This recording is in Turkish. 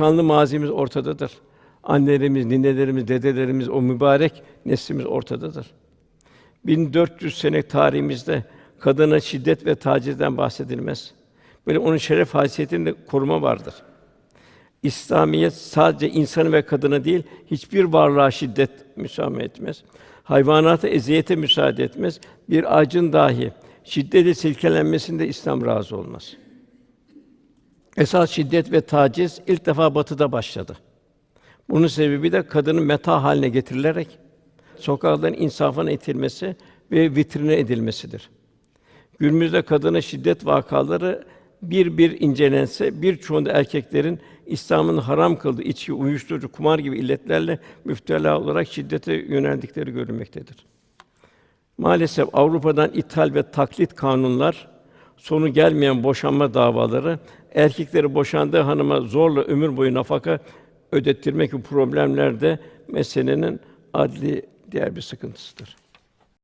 şanlı mazimiz ortadadır. Annelerimiz, ninelerimiz, dedelerimiz, o mübarek neslimiz ortadadır. 1400 sene tarihimizde kadına şiddet ve tacizden bahsedilmez. Böyle onun şeref haysiyetinde koruma vardır. İslamiyet sadece insanı ve kadına değil, hiçbir varlığa şiddet müsaade etmez. Hayvanata eziyete müsaade etmez. Bir ağacın dahi şiddetle silkelenmesinde İslam razı olmaz. Esas şiddet ve taciz ilk defa Batı'da başladı. Bunun sebebi de kadının meta haline getirilerek sokakların insafına itilmesi ve vitrine edilmesidir. Günümüzde kadına şiddet vakaları bir bir incelense birçoğunda erkeklerin İslam'ın haram kıldığı içki, uyuşturucu, kumar gibi illetlerle müptela olarak şiddete yöneldikleri görülmektedir. Maalesef Avrupa'dan ithal ve taklit kanunlar, sonu gelmeyen boşanma davaları, erkekleri boşandığı hanıma zorla ömür boyu nafaka ödettirmek gibi problemler de meselenin adli diğer bir sıkıntısıdır.